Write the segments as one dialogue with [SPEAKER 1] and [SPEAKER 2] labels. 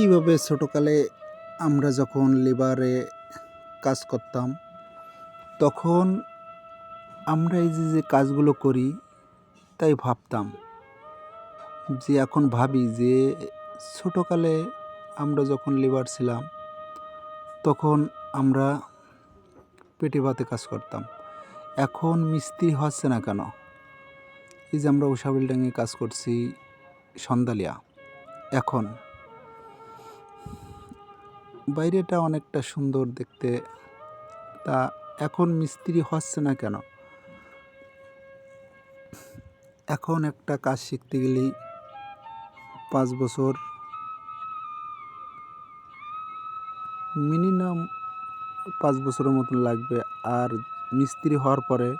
[SPEAKER 1] কীভাবে ছোটোকালে আমরা যখন লেবারে কাজ করতাম, তখন আমরা এই যে যে কাজগুলো করি, তাই ভাবতাম যে, এখন ভাবি যে, ছোটোকালে আমরা যখন লেবার ছিলাম, তখন আমরা পেটে ভাতে কাজ করতাম। এখন মিস্ত্রি হচ্ছে না কেন? এই যে আমরা উষা বিল্ডিংয়ে কাজ করছি সন্দালিয়া এখন বাইরেটা অনেকটা সুন্দর দেখতে। তা এখন মিস্ত্রি হচ্ছে না কেন? এখন একটা কাজ শিখতে গেলেই পাঁচ বছর। মিনিমাম পাঁচ বছরের মতন লাগবে। আর মিস্ত্রি হওয়ার পরে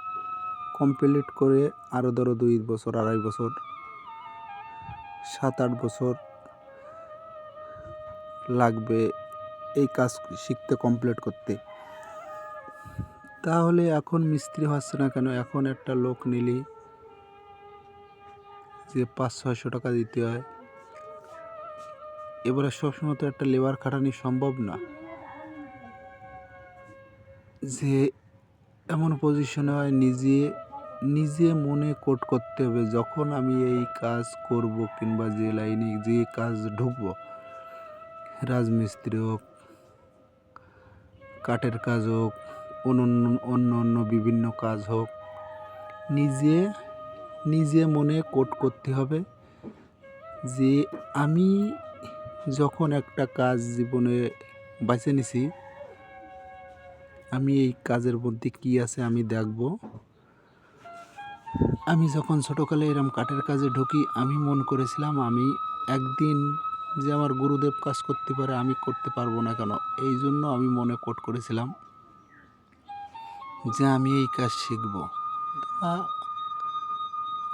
[SPEAKER 1] কমপ্লিট করে আরও ধরো দুই বছর, আড়াই বছর, সাত আট বছর লাগবে। এই কাজ শিখতে কমপ্লিট করতে। তাহলে এখন মিস্ত্রি হচ্ছে না কেন? এখন একটা লোক নিলি, যে পাঁচ, ছয়শো টাকা দিতে হয়। এবারে সবসময় তো একটা লেবার খাটানি সম্ভব না। যে এমন পজিশনে হয় নিজে নিজে মনে কোট করতে হবে, যখন আমি এই কাজ করব কিংবা যে লাইনে যে কাজ ঢুকবো, রাজমিস্ত্রি হোক কাঠের কাজ হোক অন্য অন্য অন্য বিভিন্ন কাজ হোক, নিজে নিজে মনে কোট করতে হবে যে আমি যখন একটা কাজ জীবনে বেছে নিছি, আমি এই কাজের মধ্যে কী আছে আমি দেখব। আমি যখন ছোটোকালে এরম কাঠের কাজে ঢুকি, আমি মন করেছিলাম আমি একদিন যে আমার গুরুদেব কাজ করতে পারে, আমি করতে পারব না কেন? এই জন্য আমি মনে কোট করেছিলাম যে আমি এই কাজ শিখব।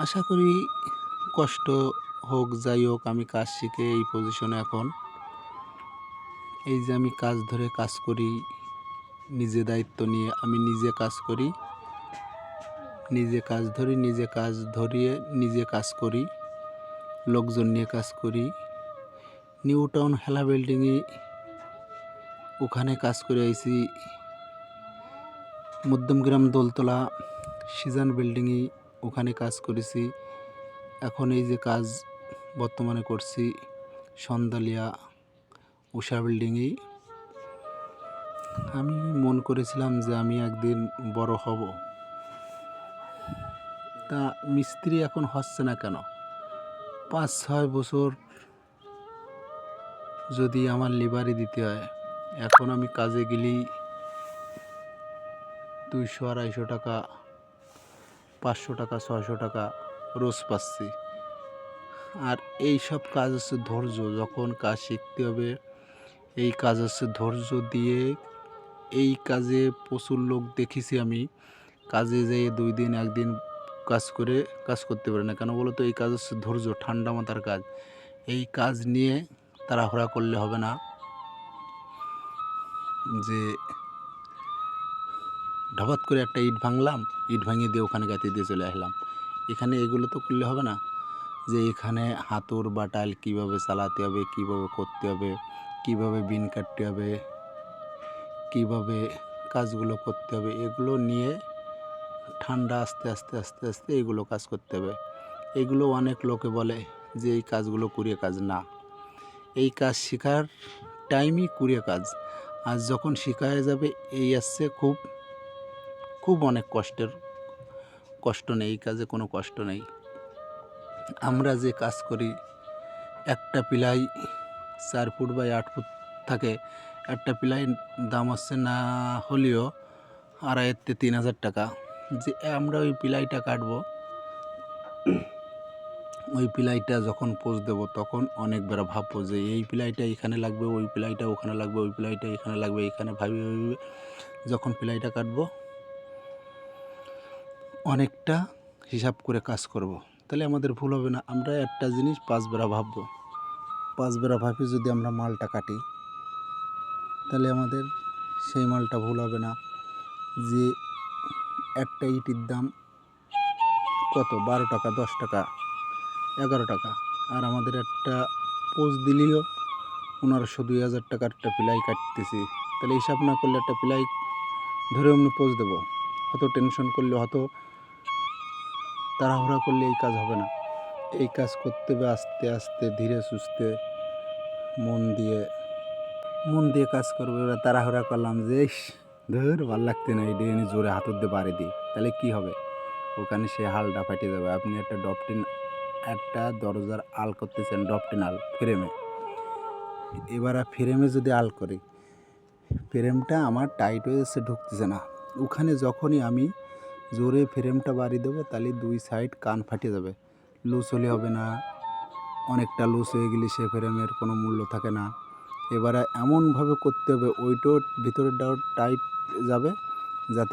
[SPEAKER 1] আশা করি কষ্ট হোক, যাই হোক, আমি কাজ শিখে এই পজিশনে এখন। এই যে আমি কাজ ধরে কাজ করি, নিজে দায়িত্ব নিয়ে আমি নিজে কাজ করি, নিজে কাজ ধরি, নিজে কাজ ধরিয়ে নিজে কাজ করি, লোকজন নিয়ে কাজ করি নিউ টাউন হেলা বিল্ডিংয়ে ওখানে কাজ করে আইছি। মধ্যমগ্রাম দোলতলা সিজান বিল্ডিংয়ে ওখানে কাজ করেছি। এখন এই যে কাজ বর্তমানে করছি সন্দালিয়া উষা বিল্ডিংয়েই। আমি মন করেছিলাম যে আমি একদিন বড় হব। তা মিস্ত্রি এখন হচ্ছে না কেন? পাঁচ ছয় বছর যদি আমার লিভারে দিতে হয়, এখন আমি কাজে গেলেই দুইশো আড়াইশো টাকা, পাঁচশো টাকা, ছয়শো টাকা রোজ পাচ্ছি। আর এই সব কাজ হচ্ছে ধৈর্য, যখন কাজ শিখতে হবে, এই কাজ হচ্ছে ধৈর্য দিয়ে এই কাজে প্রচুর লোক দেখেছি আমি, কাজে যেয়ে দুই দিন একদিন কাজ করে কাজ করতে পারে না। কেন বলো তো? এই কাজ হচ্ছে ধৈর্য, ঠান্ডা মাথার কাজ। এই কাজ নিয়ে তাড়াহুড়া করলে হবে না। যে ঢবাত করে একটা ইট ভাঙলাম, ইট ভাঙিয়ে দিয়ে ওখানে গাঁথি দিয়ে চলে আসলাম। এখানে এগুলো তো করলে হবে না। যে এখানে হাতুর বাটাল কীভাবে চালাতে হবে, কীভাবে করতে হবে, কীভাবে বিন কাটতে হবে, কীভাবে কাজগুলো করতে হবে, এগুলো নিয়ে ঠান্ডা আস্তে আস্তে আস্তে আস্তে এগুলো কাজ করতে হবে। এগুলো অনেক লোকে বলে যে এই কাজগুলো করিয়ে কাজ না। এই কাজ শেখার টাইমই কুড়িয়ে কাজ। আর যখন শেখা যাবে, এই আসছে খুব খুব অনেক কষ্টের, কষ্ট নেই, এই কাজে কোনো কষ্ট নেই। আমরা যে কাজ করি, একটা পিলাই চার ফুট বাই আট ফুট থাকে, একটা পিলাই দাম হচ্ছে না হলেও আড়াইতে তিন হাজার টাকা। যে আমরা ওই পিলাইটা কাটবো ওই পিলাইটা যখন পোজ দেব, তখন অনেক বেড়া ভাববো যে, এই পিলাইটা এখানে লাগবে, ওই পিলাইটা ওখানে লাগবে, ওই পিলাইটা এখানে লাগবে, এখানে ভাবি ভাবি। যখন পিলাইটা কাটবো, অনেকটা হিসাব করে কাজ করব। তাহলে আমাদের ভুল হবে না। আমরা একটা জিনিস পাঁচ বেড়া ভাববো। পাঁচ বেড়া ভাবি যদি আমরা মালটা কাটি, তাহলে আমাদের সেই মালটা ভুল হবে না যে, একটা ইটির দাম কত? বারো টাকা, দশ টাকা। এগারো টাকা। আর আমাদের একটা পোজ দিলেও পনেরোশো দুই হাজার টাকার একটা প্লাই কাটতেছি। তাহলে হিসাব না করলে একটা প্লাই ধরে অমনি পোজ দেবো। অত টেনশন করলে, অত তাড়াহুড়া করলে এই কাজ হবে না। এই কাজ করতে হবে আস্তে আস্তে, ধীরে সুস্থে, মন দিয়ে। মন দিয়ে কাজ করবে ওরা তাড়াহুড়া করলাম যে ধর, ভালো লাগতে না, এই ডেনে জোরে হাতের দিয়ে বাড়ি দিই তাহলে কি হবে? ওখানে সে হালটা ফাটে যাবে। আপনি একটা ডপটিন একটা দরজার আল করতেছেন ডপটিন আল ফ্রেমে। এবার ফ্রেমে যদি আল করি, ফ্রেমটা আমার টাইট হয়ে যাচ্ছে ঢুকতেছে না। ওখানে যখনই আমি জোরে ফ্রেমটা বাড়ি দেবো, তাহলে দুই সাইড কান ফাটে যাবে। লুজ হলে হবে না, অনেকটা লুজ হয়ে গেলে সে ফ্রেমের কোনো মূল্য থাকে না। এবারে এমনভাবে করতে হবে ওইটাও ডাউট টাইট যাবে, যাতে